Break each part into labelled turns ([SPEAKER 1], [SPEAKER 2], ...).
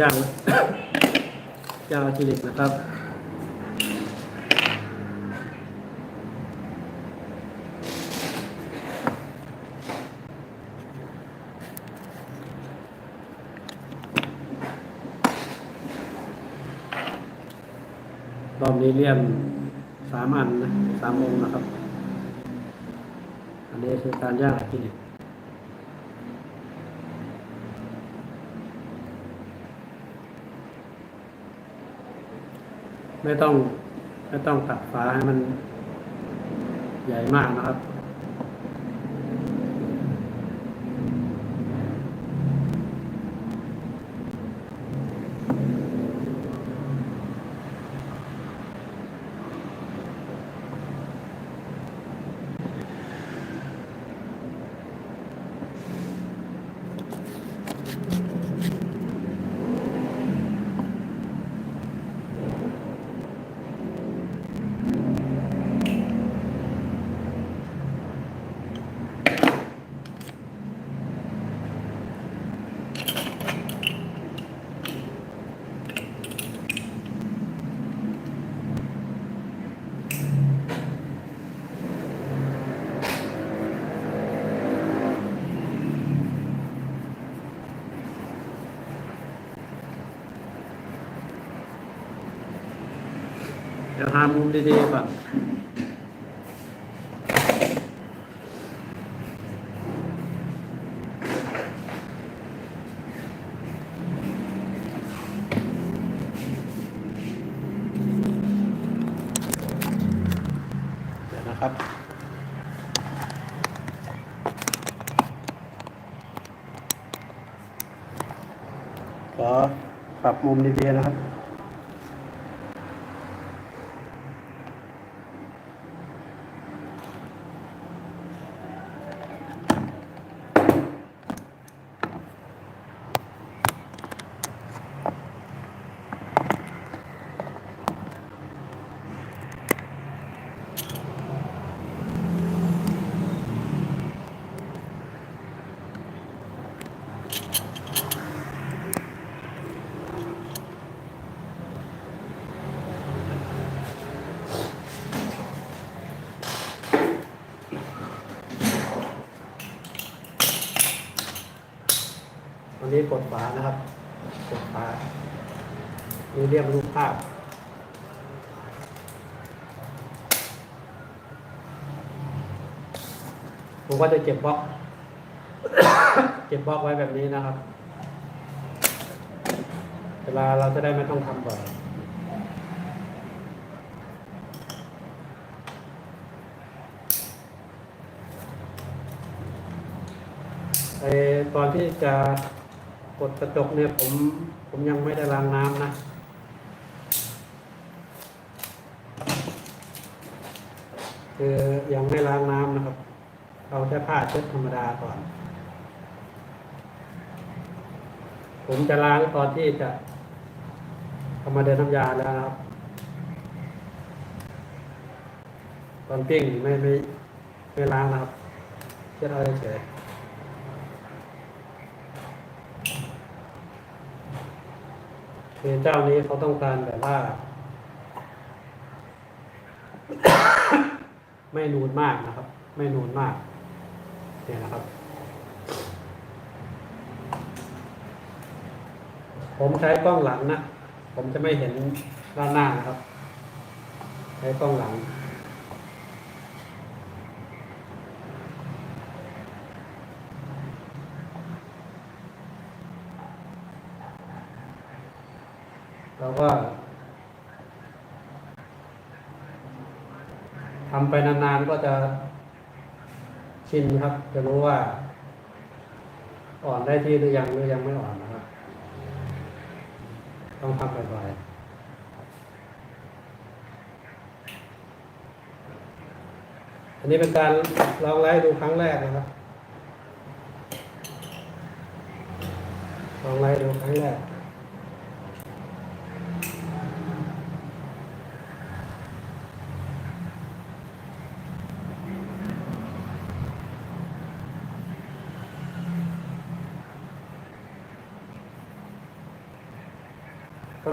[SPEAKER 1] ยางยางอะคริลิกนะครับ รอบนี้เลี่ยมสามอันนะสามองค์นะครับ อันนี้คือการย่างอะคริลิก ไม่ต้องไม่ต้องตัดฝาให้มันใหญ่มากนะครับ เดี๋ยวหามุมดีๆก่อนเดี๋ยวนะครับขอปรับมุมดีๆนะครับ กดฝานะครับ กดฝานี่เรียกรูปภาพผมก็จะเก็บบล็อก เก็บบล็อกไว้แบบนี้นะครับ เวลาเราจะได้ไม่ต้องทำบ่อยตอนที่จะ กดกระจกเนี่ยผมผมยังไม่ได้ล้างน้ำนะคือยังไม่ล้างน้ำนะครับเอาแค่ผ้าเช็ดธรรมดาก่อน ผมจะล้างตอนที่จะทำมาเดินน้ำยาแล้วครับ ตอนปิ้งไม่ไม่ไม่ล้างนะครับเช็ดเอาเฉย คือเจ้านี้เขาต้องการแบบว่า ไม่นูนมากนะครับ ไม่นูนมากเนี่ยนะครับ ผมใช้กล้องหลังนะ ผมจะไม่เห็นด้านหน้านะครับ ใช้กล้องหลัง เราก็ทำไปนานๆก็จะชินครับ จะรู้ว่า อ่อนได้ที่หรือยังหรือยังไม่อ่อนนะครับ ต้องทำบ่อยๆอันนี้เป็นการลองไล่ดูครั้งแรกนะครับ ลองไล่ดูครั้งแรก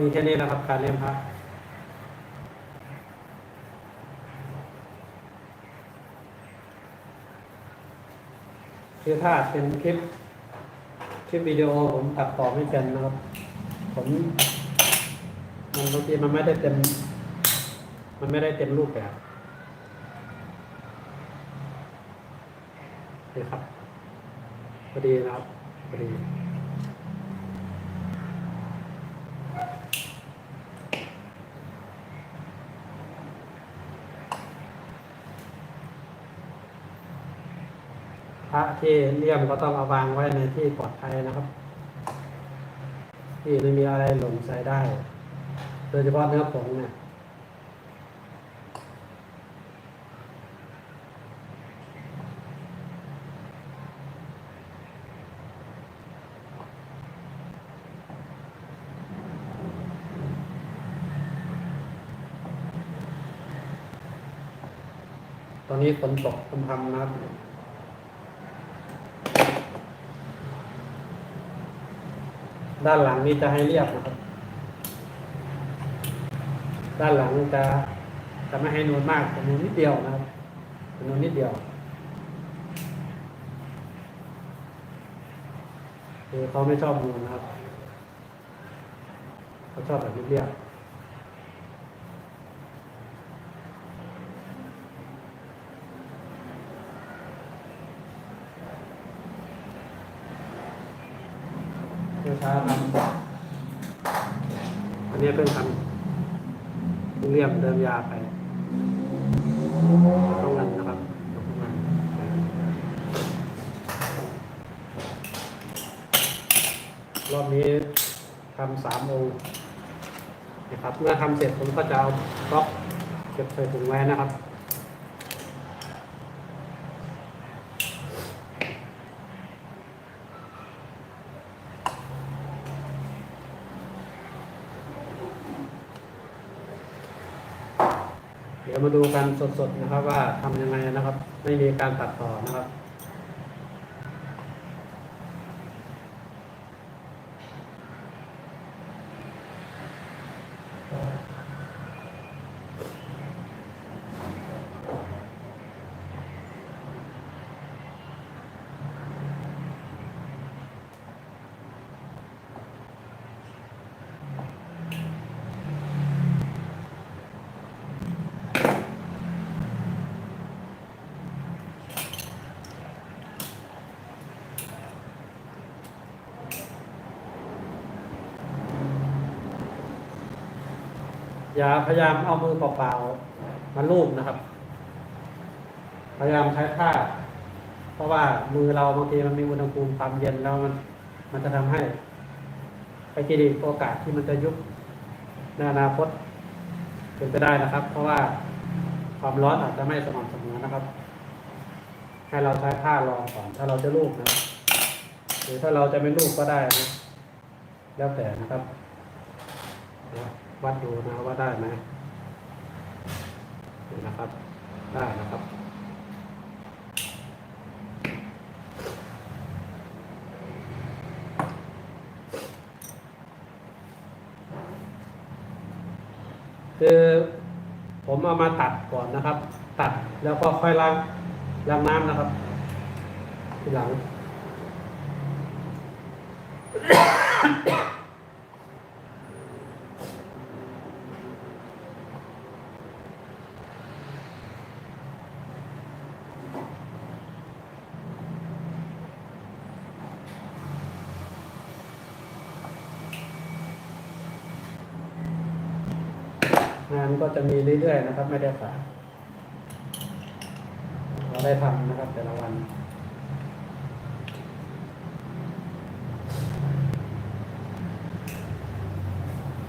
[SPEAKER 1] มีแค่นี้นะครับ การเลี่ยมพระคือถ้าเป็นคลิป คลิปวิดีโอผมตัดต่อไม่เป็นนะครับ ผมมันบางทีมันไม่ได้เต็ม มันไม่ได้เต็มรูปแบบนี่ครับพอดีนะครับพอดี ที่เลี่ยมก็ต้องเอาวางไว้ในที่ปลอดภัยนะครับ ที่ไม่มีอะไรหล่นใส่ได้ โดยเฉพาะเนื้อผงเนี่ยตอนนี้ฝนตกพำๆนะครับ ด้านหลังนี้จะให้เรียบนะครับ ด้านหลังจะจะไม่ให้นูนมากแต่นูนนิดเดียวนะครับนูนนิดเดียวคือเขาไม่ชอบนูนนะครับเขาชอบแบบเรียบ ๆเช้าช้าทำอันนี้เพิ่งทำเรียบเดิมยาไปต้องเงินนะครับรอบนี้ทำสามองค์นะครับ เมื่อทำเสร็จผมก็จะเอาบล็อกเก็บใส่ถุงไว้นะครับ มาดูกันสดๆนะครับว่าทำยังไงนะครับ ไม่มีการตัดต่อนะครับ อย่าพยายามเอามือเปล่าๆมาลูบนะครับ พยายามใช้ผ้า เพราะว่ามือเราบางทีมันมีอุณหภูมิความเย็นแล้วมัน มันจะทำให้ไอ้ที่ดีโอกาสที่มันจะยุบในอนาคตเป็นไปได้นะครับ เพราะว่าความร้อนอาจจะไม่สม่ำเสมอนะครับ ให้เราใช้ผ้ารองก่อนถ้าเราจะลูบนะหรือถ้าเราจะไม่ลูบก็ได้นะแล้วแต่นะครับ วัดดูนะว่าได้ไหมนี่นะครับ ได้นะครับ คือผมเอามาตัดก่อนนะครับ ตัดแล้วก็ค่อยล้างล้างน้ำนะครับ ทีหลังงานก็จะมีเรื่อยๆ นะครับ ไม่ได้ขาเราได้ทำนะครับ แต่ละวัน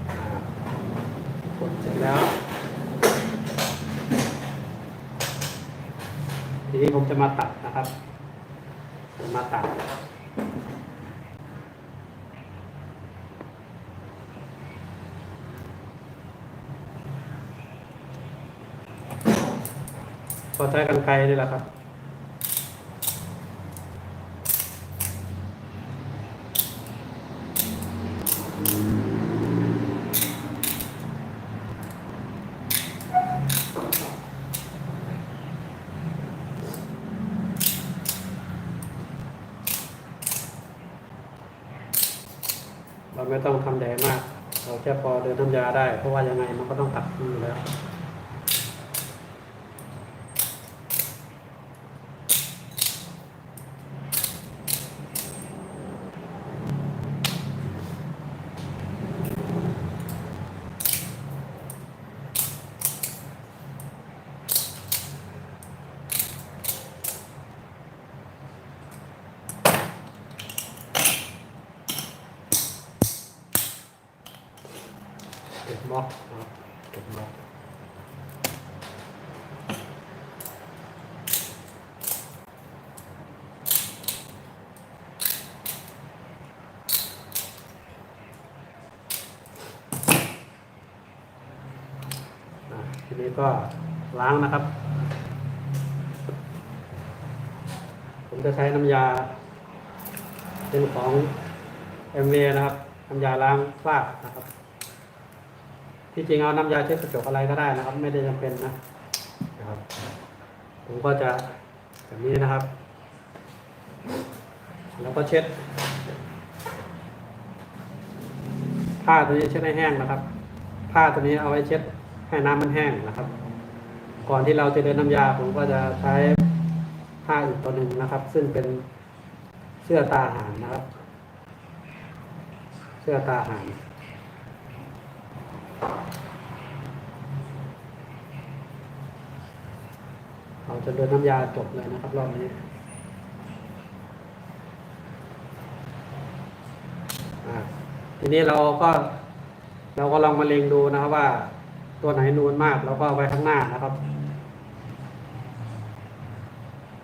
[SPEAKER 1] อ่ากดเสร็จแล้ว ทีนี้ผมจะมาตัดนะครับ มาตัด พอใช้กันไกลนี่แหละครับ
[SPEAKER 2] เรา
[SPEAKER 1] ไม่ต้องทำแดงมาก เราแค่พอเดินน้ำยาได้ เพราะว่ายังไงมันก็ต้องตัดอยู่แล้ว ทีนี้ก็ล้างนะครับ ผมจะใช้น้ำยา เป็นของ MV นะครับน้ำยาล้างคราบนะครับ ที่จริงเอาน้ำยาเช็ดกระจกอะไรก็ได้นะครับ ไม่ได้จำเป็นนะนะครับ ผมก็จะแบบนี้นะครับ แล้วก็เช็ดผ้าตัวนี้เช็ดให้แห้งนะครับ ผ้าตัวนี้เอาไว้เช็ด ให้น้ำมันแห้งนะครับ ก่อนที่เราจะเดินน้ำยาผมก็จะใช้ผ้าอีกตัวหนึ่งนะครับ ซึ่งเป็นเสื้อตาหารนะครับ เสื้อตาหารเราจะเดินน้ำยาจบเลยนะครับ รอบนี้ทีนี้เราก็เราก็ลองมาเล็งดูนะครับว่า ตัวไหนนูนมากเราก็เอาไว้ข้างหน้านะครับ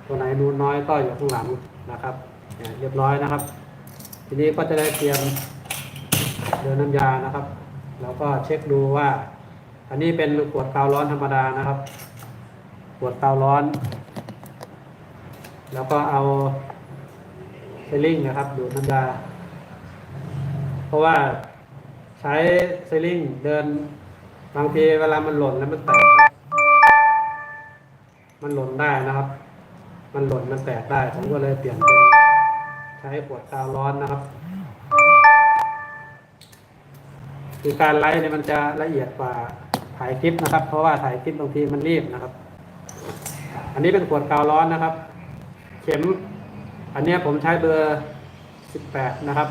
[SPEAKER 1] ตัวไหนนูนน้อยก็อยู่ข้างหลังนะครับเรียบร้อยนะครับ ทีนี้ก็จะได้เตรียมเดินน้ำยานะครับ แล้วก็เช็คดูว่า อันนี้เป็นขวดกาวร้อนธรรมดานะครับขวดเตาร้อน แล้วก็เอาเซลลิงนะครับดูดน้ำยา เพราะว่าใช้เซลลิงเดิน บางทีเวลามันหล่นแล้วมันแตกมันหล่นได้นะครับ มันหล่นมันแตกได้ ผมก็เลยเปลี่ยนเป็นใช้ขวดกาวร้อนนะครับ คือการไลฟ์เนี่ยมันจะละเอียดกว่าถ่ายคลิปนะครับ เพราะว่าถ่ายคลิปบางทีมันรีบนะครับ อันนี้เป็นขวดกาวร้อนนะครับ เข็ม อันนี้ผมใช้เบอร์สิบแปดนะครับ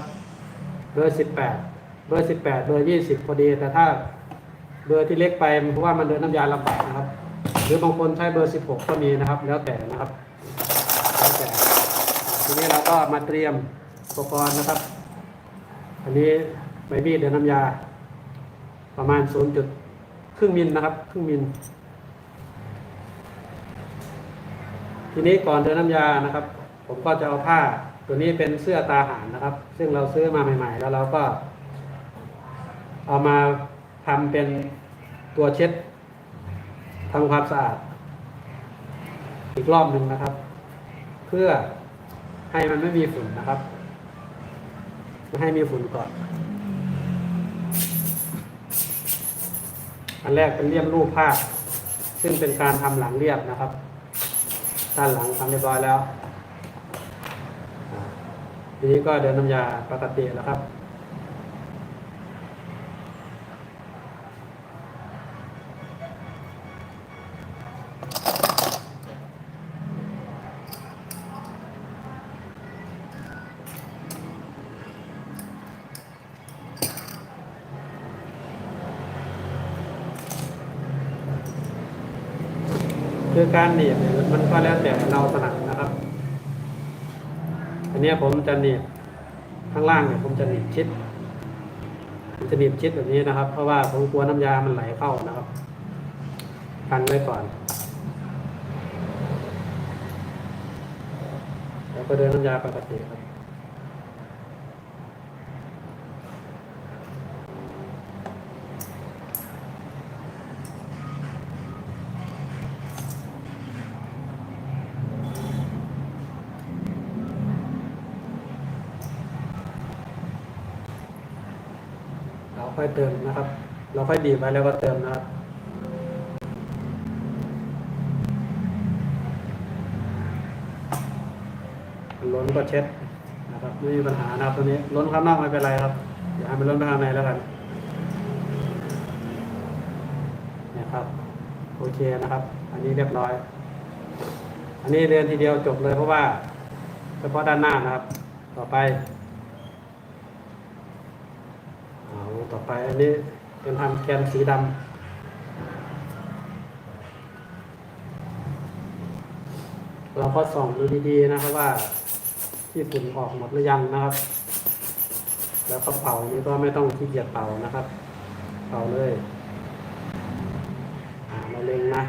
[SPEAKER 1] เบอร์สิบแปดเบอร์สิบแปดเบอร์ยี่สิบพอดี แต่ถ้า เบอร์ที่เล็กไปเพราะว่ามันเดินน้ำยาลำบากนะครับ หรือบางคนใช้เบอร์สิบหกก็มีนะครับ แล้วแต่นะครับแล้วแต่ทีนี้เราก็มาเตรียมอุปกรณ์นะครับ อันนี้ใบมีดเดินน้ำยา ประมาณศูนย์จุดครึ่งมิลนะครับครึ่งมิลทีนี้ก่อนเดินน้ำยานะครับ ผมก็จะเอาผ้าตัวนี้เป็นเสื้อตาหารนะครับ ซึ่งเราซื้อมาใหม่ ๆ แล้วเราก็ เอามา ทำเป็นตัวเช็ดทำความสะอาด อีกรอบหนึ่งนะครับ เพื่อให้มันไม่มีฝุ่นนะครับไม่ให้มีฝุ่นก่อนอันแรกเป็นเลี่ยมรูปภาพ ซึ่งเป็นการทำหลังเรียบนะครับด้านหลังทำเรียบร้อยแล้วทีนี้ก็เดินน้ำยาปกติแล้วครับ การหนีบเนี่ยมันก็แล้วแต่เราถนัดนะครับ อันนี้ผมจะหนีบข้างล่างเนี่ยผมจะหนีบชิดผมจะหนีบชิดแบบนี้นะครับ เพราะว่าผมกลัวน้ำยามันไหลเข้านะครับกันไว้ก่อน แล้วก็เดินน้ำยาปกติครับ เราค่อยเติมนะครับ เรา ค่อยบีบไปแล้วก็เติมนะครับล้นก็เช็ดนะครับไม่มีปัญหานะครับตัวนี้ล้นข้างนอกไม่เป็นไรครับเดี๋ยวให้มันล้นไปข้างในแล้วกันเนี่ยครับโอเคนะครับ อันนี้เรียบร้อย อันนี้เรียนทีเดียวจบเลยเพราะว่าเฉพาะด้านหน้านะครับ ต่อไปเอาต่อไปอันนี้ เป็นทำแกนสีดำเราก็ส่องดูดีๆนะครับว่า ที่ฝุ่นออกหมดหรือยังนะครับ แล้วก็เป่านี้ก็ไม่ต้องขี้เกียจเป่านะครับ เป่าเลยอ่าเราเล็งนะ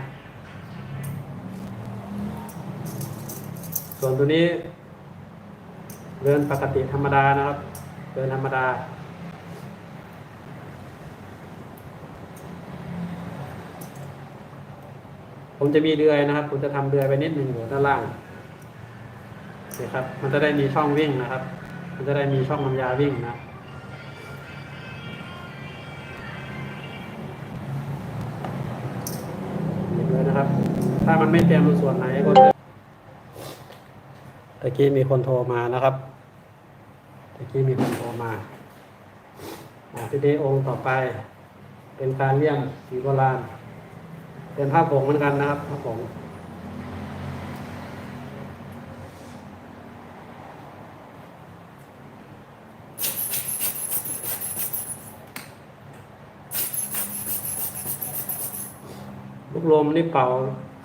[SPEAKER 1] ส่วนตัวนี้ เดินปกติธรรมดานะครับ เดินธรรมดา ผมจะมีเดือยนะครับ ผมจะทำเดือยไปนิดหนึ่งอยู่ด้านล่างนี่ครับ มันจะได้มีช่องวิ่งนะครับ มันจะได้มีช่องน้ำยาวิ่งนะหยิบเลยนะครับ ถ้ามันไม่เต็มส่วนไหนก็จะตะกี้มีคนโทรมานะครับตะกี้มีคนโทรมาอ่าทีนี้องค์ต่อไป เป็นการเลี่ยมสีโบราณ เป็นผ้าผงเหมือนกันนะครับผ้าผงลูกลมนี่เป่า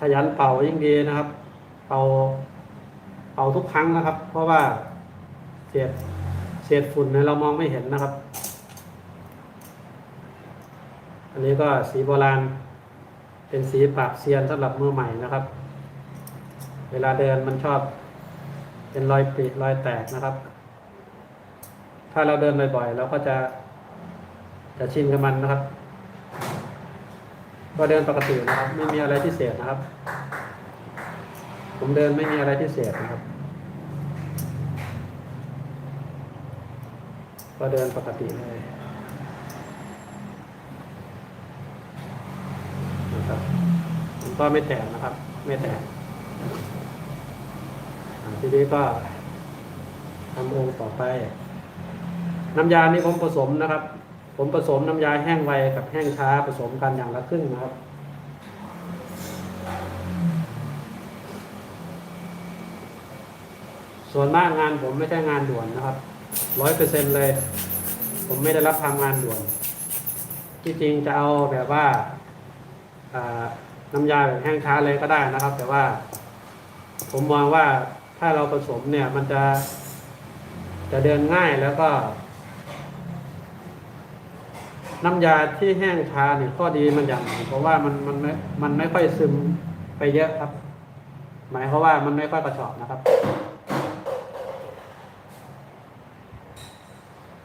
[SPEAKER 1] ขยันเป่ายิ่งดีนะครับ เป่าเป่าทุกครั้งนะครับ เพราะว่าเศษเศษฝุ่นเนี่ยเรามองไม่เห็นนะครับ อันนี้ก็สีโบราณ เป็นสีปากเซียนสำหรับมือใหม่นะครับ เวลาเดินมันชอบ เป็นรอยปริรอยแตกนะครับ ถ้าเราเดินบ่อยๆเราก็จะจะชินกับมันนะครับ ก็เดินปกตินะครับ ไม่มีอะไรพิเศษนะครับ ผมเดินไม่มีอะไรพิเศษนะครับ ก็เดินปกติเลยนะครับผม ก็ไม่แตกนะครับ ไม่แตกทีนี้ก็ทำองค์ต่อไป น้ำยานี่ผมผสมนะครับ ผมผสมน้ำยาแห้งไวกับแห้งช้าผสมกันอย่างละครึ่งนะครับส่วนมากงานผมไม่ใช่งานด่วนนะครับร้อยเปอร์เซ็นเลย ผมไม่ได้รับทำงานด่วน ที่จริงจะเอาแบบว่า น้ำยาแบบแห้งช้าเลยก็ได้นะครับ แต่ว่า ผมมองว่าถ้าเราผสมเนี่ย มันจะ จะเดินง่ายแล้วก็ น้ำยาที่แห้งช้าเนี่ยข้อดีมันอย่างหนึ่งเพราะว่ามันมันไม่มันไม่ค่อยซึมไปเยอะครับ หมายความว่ามันไม่ค่อยกระชอบนะครับ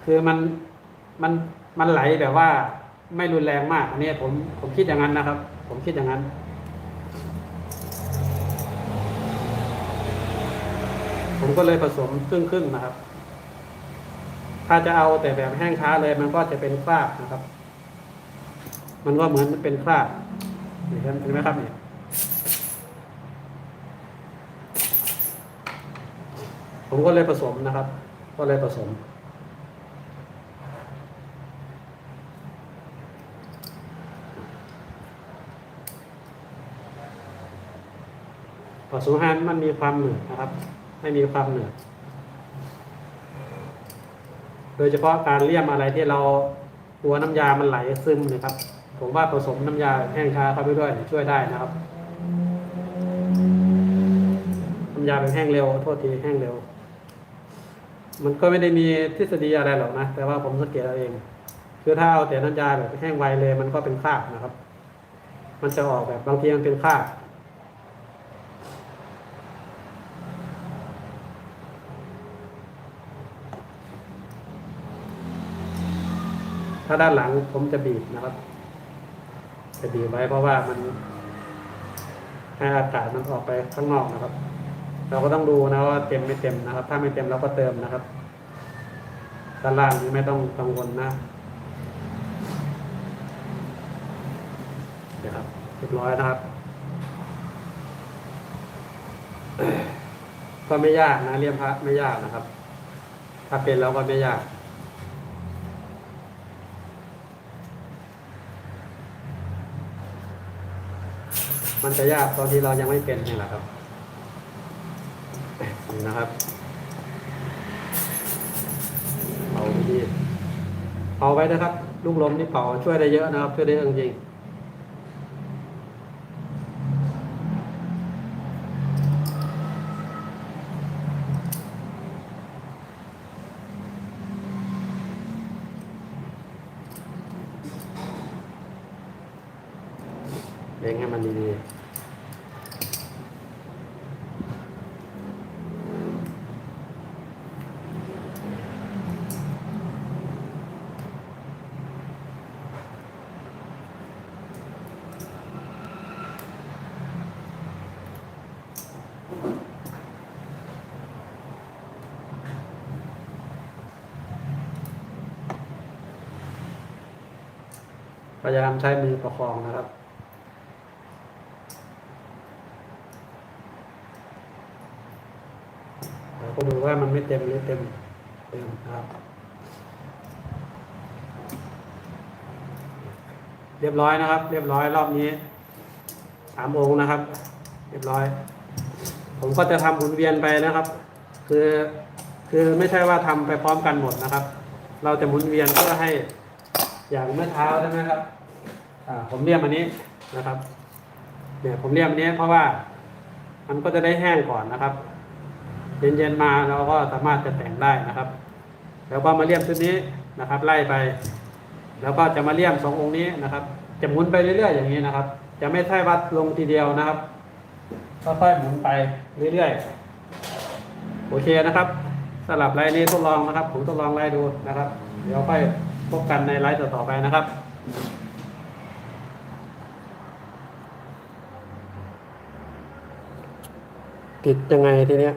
[SPEAKER 1] คือมันมันมันไหลแบบว่าไม่รุนแรงมาก อันนี้ผมผมคิดอย่างนั้นนะครับ ผมคิดอย่างนั้น ผมก็เลยผสมครึ่งครึ่งๆนะครับ ถ้าจะเอาแต่แบบแห้งช้าเลย มันก็จะเป็นคราบนะครับ มันก็เหมือนเป็นคราบเห็นเห็นไหมครับเนี่ยผมก็เลยผสมนะครับ ก็เลยผสม ผสมอาหารมันมีความเหนืดนะครับ ไม่มีความเหนืดโดยเฉพาะการเลี่ยมอะไรที่เรากลัวน้ำยามันไหลซึมนะครับ ผมว่าผสมน้ำยาแห้งชาเข้าไปด้วยช่วยได้นะครับน้ำยาเป็นแห้งเร็วโทษทีแห้งเร็ว มันก็ไม่ได้มีทฤษฎีอะไรหรอกนะ แต่ว่าผมสังเกตเอาเอง คือถ้าเอาแต่น้ำยาแบบแห้งไวเลย มันก็เป็นคราบนะครับ มันจะออกแบบบางทีมันเป็นคราบ ถ้าด้านหลังผมจะบีบนะครับ จะบีบไว้เพราะว่ามันให้อากาศมันออกไปข้างนอกนะครับ เราก็ต้องดูนะว่าเต็มไม่เต็มนะครับ ถ้าไม่เต็มเราก็เติมนะครับด้านล่างนี้ไม่ต้องกังวลนะเดี๋ยวครับเรียบร้อยนะครับ ก็ไม่ยากนะเรียมพระไม่ยากนะครับ ถ้าเป็นเราก็ไม่ยาก มันจะยากตอนที่เรายังไม่เป็นนี่แหละครับนี่นะครับเป่าดีเป่าไว้นะครับ ลูกลมนี่เป่าช่วยได้เยอะนะครับ ช่วยได้จริงๆ ยายามใช้มือประคองนะครับ เราก็ดูว่ามันไม่เต็มหรือเต็มเต็มครับ เรียบร้อยนะครับ เรียบร้อยรอบนี้สามองค์นะครับ เรียบร้อย ผมก็จะทำหมุนเวียนไปนะครับ คือคือไม่ใช่ว่าทำไปพร้อมกันหมดนะครับ เราจะหมุนเวียนเพื่อให้อย่างเมื่อเช้าใช่ไหมครับ ผมเรียมอันนี้นะครับเนี่ยผมเรียมอันนี้เพราะว่ามันก็จะได้แห้งก่อนนะครับ เย็นๆมาเราก็สามารถจะแต่งได้นะครับ แล้วก็มาเลี่ยมชุดนี้นะครับ ไล่ไป แล้วก็จะมาเลี่ยมสององค์นี้นะครับ จะหมุนไปเรื่อยๆอย่างนี้นะครับ จะไม่ใช่วัดลงทีเดียวนะครับค่อยๆหมุนไปเรื่อยๆโอเคนะครับสำหรับไลน์นี้ทดลองนะครับผมทดลองไล่ดูนะครับ เดี๋ยวค่อยพบกันในไลฟ์ต่อๆไปนะครับ ติดยังไงทีเนี้ย